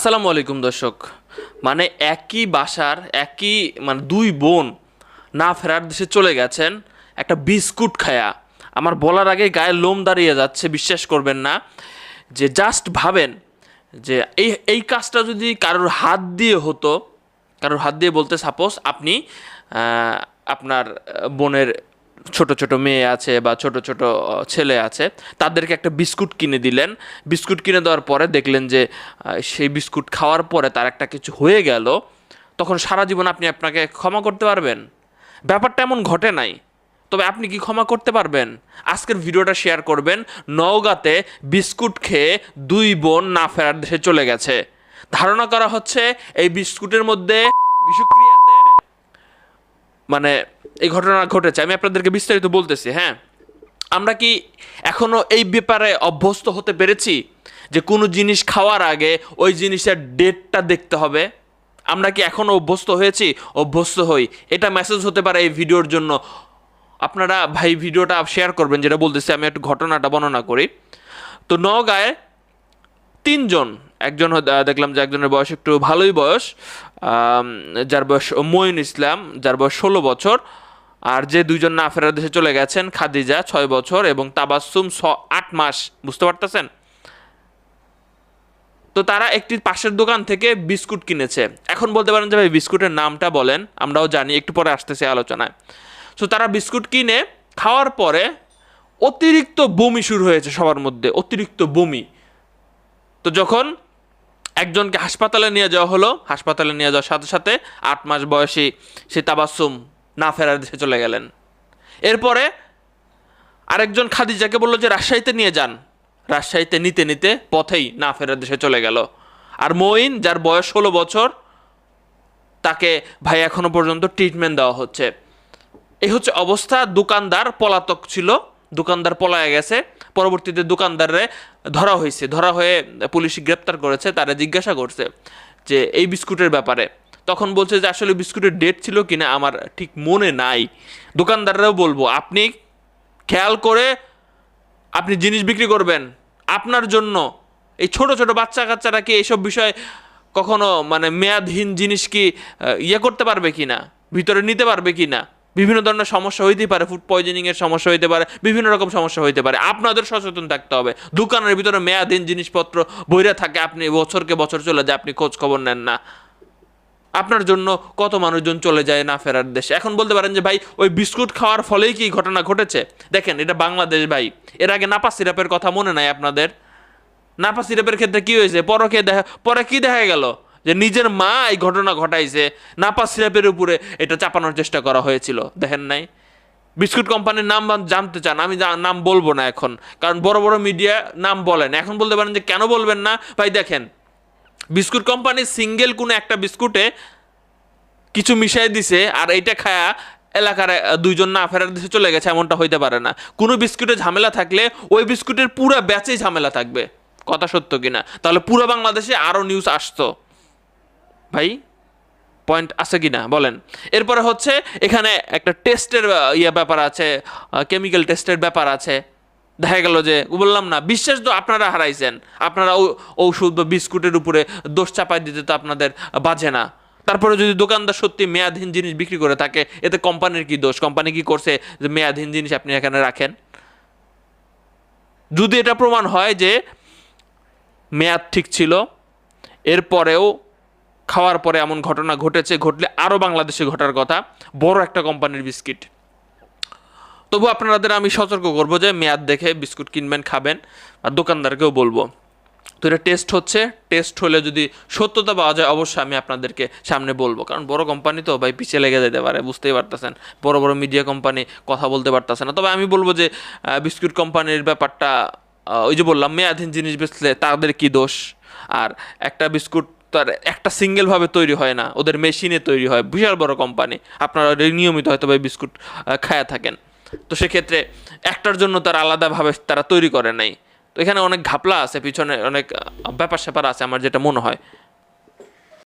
আসসালামু আলাইকুম দর্শক। মানে একই বাসার, একই মানে দুই বোন না ফেরার দেশে চলে গেছেন একটা বিস্কুট খায়া। আমার বলার আগে গায়ে লোম দাঁড়িয়ে যাচ্ছে, বিশ্বাস করবেন না। যে জাস্ট ভাবেন যে এই এই কাজটা যদি কারোর হাত দিয়ে হতো, কারোর হাত দিয়ে বলতে সাপোজ আপনি আপনার বোনের ছোট ছোট মেয়ে আছে বা ছোট ছোট ছেলে আছে, তাদেরকে একটা বিস্কুট কিনে দিলেন। বিস্কুট কিনে দেওয়ার পরে দেখলেন যে সেই বিস্কুট খাওয়ার পরে তার একটা কিছু হয়ে গেল। তখন সারা জীবন আপনি আপনাকে ক্ষমা করতে পারবেন। ব্যাপারটা এমন ঘটে নাই। তবে আপনি কি ক্ষমা করতে পারবেন? আজকের ভিডিওটা শেয়ার করবেন, নওগাঁতে বিস্কুট খেয়ে দুই বোন না ফেরার দেশে চলে গেছে। ধারণা করা হচ্ছে, এই বিস্কুটের মধ্যে বিষক্রিয়াতে মানে এই ঘটনা ঘটেছে। আমি আপনাদেরকে বিস্তারিত বলতেছি হ্যাঁ? আমরা কি এখনও এই ব্যাপারে অভ্যস্ত হতে পেরেছি যে কোনো জিনিস খাওয়ার আগে ওই জিনিসের ডেটটা দেখতে হবে? আমরা কি এখনও অভ্যস্ত হয়েছি? অভ্যস্ত হই। এটা মেসেজ হতে পারে এই ভিডিওর জন্য। আপনারা ভাই ভিডিওটা শেয়ার করবেন, যেটা বলতেছি, আমি একটু ঘটনাটা বর্ণনা করি। তো নগায় তিনজন, একজন দেখলাম যে একজনের বয়স একটু ভালোই বয়স যার বয়স মঈন ইসলাম, যার বয়স ষোলো বছর। আর যে দুইজন না ফেরার দেশে চলে গেছেন, খাদিজা ছয় বছর এবং তাবাসুম ছ, আট মাস, বুঝতে পারতেছেন? তো তারা একটি পাশের দোকান থেকে বিস্কুট কিনেছে। এখন বলতে পারেন যে ভাই, বিস্কুটের নামটা বলেন, আমরাও জানি, একটু পরে আসতেছে আলোচনায়। সো তারা বিস্কুট কিনে, খাওয়ার পরে অতিরিক্ত বমি শুরু হয়েছে সবার মধ্যে, অতিরিক্ত বমি। তো যখন একজনকে হাসপাতালে নিয়ে যাওয়া হলো, হাসপাতালে নিয়ে যাওয়ার সাথে সাথে আট মাস বয়সী সে তাবাসুম না ফেরার দেশে চলে গেলেন। এরপরে আরেকজন খাদিজাকে বলল যে, রাজশাহীতে নিয়ে যান। রাজশাহীতে নিতে নিতে পথেই না ফেরার দেশে চলে গেল। আর মঈন, যার বয়স ষোলো বছর, তাকে, ভাই, এখনও পর্যন্ত ট্রিটমেন্ট দেওয়া হচ্ছে। এই হচ্ছে অবস্থা। দোকানদার পলাতক ছিল। দোকানদার পলায় গেছে। পরবর্তীতে দোকানদারে ধরা হয়েছে। ধরা হয়ে পুলিশ গ্রেপ্তার করেছে। তারা জিজ্ঞাসা করছে যে, এই বিস্কুটের ব্যাপারে তখন বলছে যে আসলে বিস্কুটের ডেট ছিল কিনা আমার ঠিক মনে নাই। দোকানদাররাও বলব, আপনি খেয়াল করে আপনি জিনিস বিক্রি করবেন আপনার জন্য। এই ছোট ছোট বাচ্চা কাচ্চারা কি এইসব বিষয়ে কখনো মানে মেয়াদহীন জিনিস কি ইয়ে করতে পারবে কি না ভিতরে নিতে পারবে কি না বিভিন্ন ধরনের সমস্যা হইতেই পারে ফুড পয়জনিং এর সমস্যা হইতে পারে, বিভিন্ন রকম সমস্যা হইতে পারে। আপনাদের সচেতন থাকতে হবে। দোকানের ভিতরে মেয়াদহীন জিনিসপত্র বইরা থাকে, আপনি বছরকে বছর চলে যায়, আপনি খোঁজ খবর নেন না। আপনার জন্য কত মানুষজন চলে যায় না ফেরার দেশে? এখন বলতে পারেন যে, ভাই, ওই বিস্কুট খাওয়ার ফলেই কি ঘটনা ঘটেছে? দেখেন, এটা বাংলাদেশ, ভাই। এর আগে নাপা সিরাপের কথা মনে নাই আপনাদের? নাপা সিরাপের ক্ষেত্রে কি হয়েছে? পরকে দেখা, পরে কি দেখা গেল? যে, নিজের মা এই ঘটনা ঘটাইছে নাপা সিরাপের উপরে এটা চাপানোর চেষ্টা করা হয়েছিল। দেখেন নাই? বিস্কুট কোম্পানির নাম জানতে চান, আমি নাম বলব না এখন। কারণ বড় বড় মিডিয়া নাম বলেন। এখন বলতে পারেন যে, কেন বলবেন না? ভাই, দেখেন বিস্কুট কোম্পানি সিঙ্গেল কোনো একটা বিস্কুটে কিছু মিশাই দিছে, আর এইটা খায়া এলাকার দুইজন না ফেরার দেশে চলে গেছে, এমনটা হইতে পারে না। কোনো বিস্কুটে ঝামেলা থাকলে ওই বিস্কুটের পুরো ব্যাচেই ঝামেলা থাকবে, কথা সত্য কিনা। তাহলে পুরো বাংলাদেশে আরও নিউজ আসতো। ভাই পয়েন্ট আছে কিনা? বলেন। এরপরে হচ্ছে, এখানে একটা টেস্টের ইয়ে ব্যাপার আছে কেমিক্যাল টেস্টের ব্যাপার আছে। দেখা গেল যে বললাম না, বিশ্বাস তো আপনারা হারাইছেন। আপনারা ঔষধ বা বিস্কুটের উপরে দোষ চাপাই দিতে তো আপনাদের বাজে না। তারপরে যদি দোকানদার সত্যি মেয়াদহীন জিনিস বিক্রি করে থাকে, এতে কোম্পানির কি দোষ? কোম্পানি কি করছে যে মেয়াদহীন জিনিস আপনি এখানে রাখেন? যদি এটা প্রমাণ হয় যে মেয়াদ ঠিক ছিল, এরপরেও খাওয়ার পরে এমন ঘটনা ঘটেছে, ঘটলে আরও বাংলাদেশে ঘটার কথা, বড় একটা কোম্পানির বিস্কিট। তবু আপনাদের আমি সতর্ক করব যে মেয়াদ দেখে বিস্কুট কিনবেন, খাবেন আর দোকানদারকেও বলব। তো এটা টেস্ট হচ্ছে। টেস্ট হলে যদি সত্যতা পাওয়া যায়, অবশ্যই আমি আপনাদেরকে সামনে বলব। কারণ বড় কোম্পানি তো ভাই, পিছিয়ে লেগে যেতে পারে, বুঝতেই পারতেছেন। বড় বড় মিডিয়া কোম্পানি কথা বলতে পারতেছে না। তবে আমি বলব যে বিস্কুট কোম্পানির ব্যাপারটা ওই যে বললাম মেয়াদহীন জিনিস বেচলে তাদের কি দোষ? আর একটা বিস্কুট তার একটা সিঙ্গেলভাবে তৈরি হয় না, ওদের মেশিনে তৈরি হয়। বিশাল বড় কোম্পানি আপনারা নিয়মিত হয়তো ভাই বিস্কুট খায়া থাকেন। তো সেক্ষেত্রে একটার জন্য তারা আলাদাভাবে তারা তৈরি করে নাই। তো এখানে অনেক ঘাপলা আছে, পিছনে অনেক ব্যাপার স্যাপার আছে আমার যেটা মনে হয়।